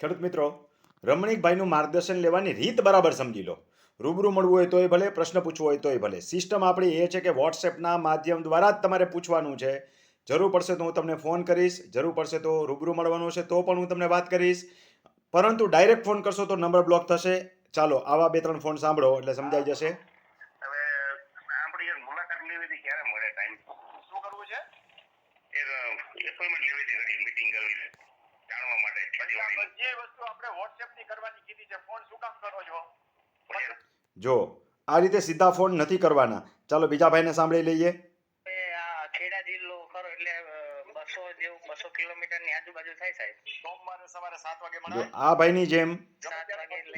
ખેડૂત મિત્રો, રમણીકભાઈનું માર્ગદર્શન લેવાની રીત બરાબર સમજી લો. રૂબરૂ મળવું હોય તોય ભલે, પ્રશ્ન પૂછવો હોય તોય ભલે. સિસ્ટમ આપણી એ છે કે વોટ્સએપના માધ્યમ દ્વારા જ તમારે પૂછવાનું છે. જરૂર પડશે તો હું તમને ફોન કરીશ, જરૂર પડશે તો રૂબરૂ મળવાનું છે તો પણ હું તમને વાત કરીશ. પરંતુ ડાયરેક્ટ ફોન કરશો તો નંબર બ્લોક થશે. ચાલો, આવા બે ત્રણ ફોન સાંભળો એટલે સમજાઈ જશે. છે? એપોઇન્ટમેન્ટ લેવી ઘડી મીટિંગ કરવી છે. જાણવા માટે પછી આ ખેતીવાડીનું. બધી વસ્તુ આપણે WhatsApp ની કરવાની કીધી છે. ફોન શું કામ કરો છો? જો આ રીતે સીધા ફોન નથી કરવાના. ચાલો બીજા ભાઈને સાંભળી લઈએ. આ ખેડા જિલ્લો ખરો એટલે બસો જેવું બસો કિલોમીટરની આજુબાજુ થાય સાહેબ. સોમવારે સવારે સાત વાગે મળે. આ ભાઈની જેમ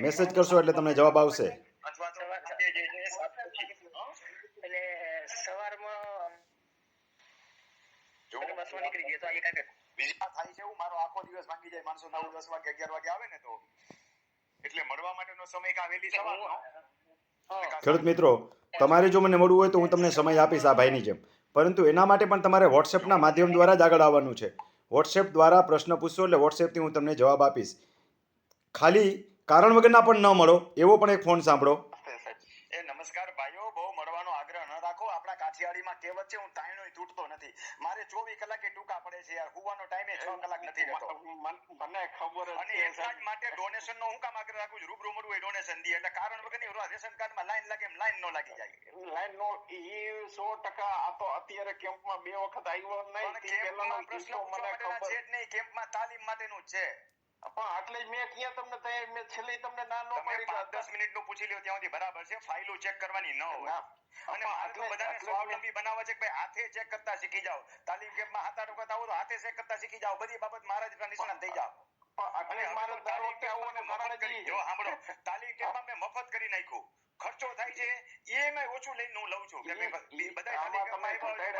મેસેજ કરશો એટલે તમને જવાબ આવશે. અથવા? એટલે સવારમાં બસમાં નીકળી ગયો તો આજે કાંઈક બીજી થાય છે એવું? મારો આખો દિવસ ભાંગી જાય. માણસો નવ દસ વાગે અગિયાર વાગે આવે ને તો. એટલે મળવા માટેનો સમય કા વહેલી સવારનો ખેડૂત મિત્રો તમારે જો મને મળવું હોય તો હું તમને સમય આપીશ આ ભાઈની જેમ. પરંતુ એના માટે પણ તમારે વોટ્સએપના માધ્યમ દ્વારા જ આગળ આવવાનું છે. વોટ્સએપ દ્વારા પ્રશ્ન પૂછશો એટલે વોટ્સએપથી હું તમને જવાબ આપીશ. ખાલી કારણ વગરના પણ ન મળો એવો પણ એક ફોન સાંભળો એ નમસ્કાર ભાઈઓ બહુ મળવાનો આગ્રહ ન રાખો આપણા કાઠિયાવાડીમાં કહેવત છે હું તાયણોય તૂટતો નથી. મારે ચોવીસ કલાકે ટૂંકા પડે છે યાર હુવાનો ટાઈમે છ કલાક નથી રહેતો. મને ખબર અને એટલા જ માટે ડોનેશન નો હું કામ આગ્રહ રાખું છું રૂબરૂ મળવું હોય ડોનેશન દે. એટલે કારણ વગરની ઓલા રેશન કાર્ડમાં લાઈન લાગે એમ લાઈન નો લાગી જાય. લાઈન નો એ સો ટકા આ તો અત્યારે કેમ્પમાં બે વખત આવ્યો નહીં કેમ્પમાં પ્રશ્ન મને ખબર. છે જ નહીં કેમ્પમાં તાલીમ માટેનું છે. પણ આટલે મેં ક્યાં તમને તૈયાર મેં છેલ્લે તમને ના નો પડી પાંચ દસ મિનિટનું પૂછી લ્યો ત્યાં સુધી બરાબર છે. ફાઇલો ચેક કરવાની ન હોય. અને આટલે- બધાને સ્વાવલંબી બનાવવા છે કે ભાઈ હાથે ચેક કરતા શીખી જાઓ. તાલીમ કેમ્પમાં હાથ આડો કરતા આવો તો હાથે ચેક કરતા શીખી જાઓ. બધી બાબત મારા જેટલા નિષ્ણાત થઈ જાઓ. તાલીમ વખતે કેમ્પમાં મેં મફત કરી નાખ્યું. ખર્ચો થાય છે. એ મેં ઓછું લઈને હું લઉં છું. કે બધા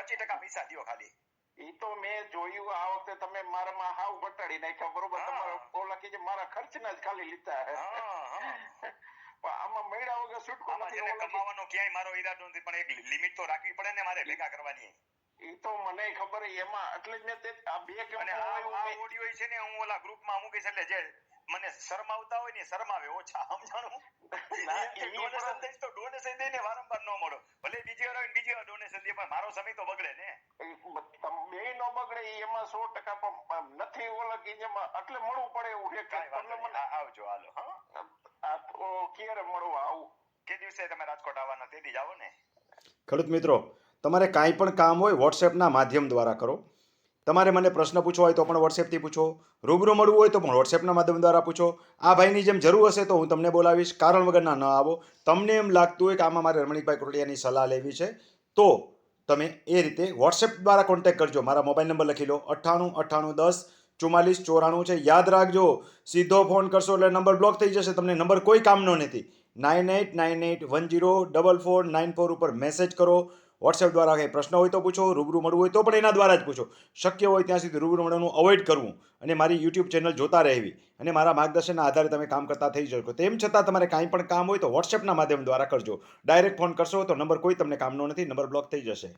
પચીસ ટકા પૈસા દો ખાલી. ઈ તો મેં જોયું આ વખતે તમે મારામાં હાવ ઘટાડી નાખ્યા બરોબર? તમારો ઓલા કે મારા ખર્ચના જ ખાલી લીધા આમાં મળ્યા વગર છૂટકો નથી કમાવાનો ક્યાંય મારો ઈરાદો નથી પણ એક લિમિટ તો રાખવી પડે ને મારે ભેગા કરવાની. ઈ તો મને ખબર એમાં એટલે જ મેં તે આ બે કે અને આ ઓડિયો છે ને હું ઓલા ગ્રુપમાં મૂકીશ એટલે જે મને શરમાવતા હોય ને એ શરમાવે ઓછા સમજાણું? ડોનેશન એ દઈશ તો donation દઈને વારંવાર ન મળો. ભલે બીજી વાર હોય બીજી વાર ડોનેશન દે પણ મારો સમય તો બગડે ને. ઈ એમાં સો ટકા પણ નથી ઓળખી કે જેમાં એટલે મળવું પડે એવું છે આવજો હાલો હા? તો ક્યારે મળવું આવું? કે દિવસે તમે રાજકોટ આવવાના તે દી જ આવો ને. ખેડૂત મિત્રો તમારે કાંઈ પણ કામ હોય વોટ્સએપના માધ્યમ દ્વારા કરો. તમારે મને પ્રશ્ન પૂછવો હોય તો પણ વોટ્સએપથી પૂછો. રૂબરૂ મળવું હોય તો પણ વોટ્સએપના માધ્યમ દ્વારા પૂછો. આ ભાઈની જેમ જરૂર હશે તો હું તમને બોલાવીશ. કારણ વગરના ન આવો. તમને એમ લાગતું હોય કે આમાં મારે રમણીકભાઈ કોટડિયાની સલાહ લેવી છે તો તમે એ રીતે વોટ્સએપ દ્વારા કોન્ટેક કરજો. મારા મોબાઈલ નંબર લખી લો. અઠ્ઠાણું અઠ્ઠાણું, દસ, ચુમ્માલીસ, ચોરાણું છે. યાદ રાખજો. સીધો ફોન કરશો એટલે નંબર બ્લોક થઈ જશે. તમને નંબર કોઈ કામનો નથી. Nine eight nine eight one zero double four nine four ઉપર મેસેજ કરો. વોટ્સએપ દ્વારા કંઈ પ્રશ્ન હોય તો પૂછો, રૂબરૂ મળવું હોય તો પણ એના દ્વારા જ પૂછો. શક્ય હોય ત્યાં સુધી રૂબરૂ મળવાનું અવોઇડ કરવું અને મારી યુટ્યુબ ચેનલ જોતા રહેવી અને મારા માર્ગદર્શનના આધારે તમે કામ કરતા થઈ શકો. તેમ છતાં તમારે કાંઈ પણ કામ હોય તો વોટ્સએપના માધ્યમ દ્વારા કરજો. ડાયરેક્ટ ફોન કરશો તો નંબર કોઈ તમને કામનો નથી, નંબર બ્લોક થઈ જશે.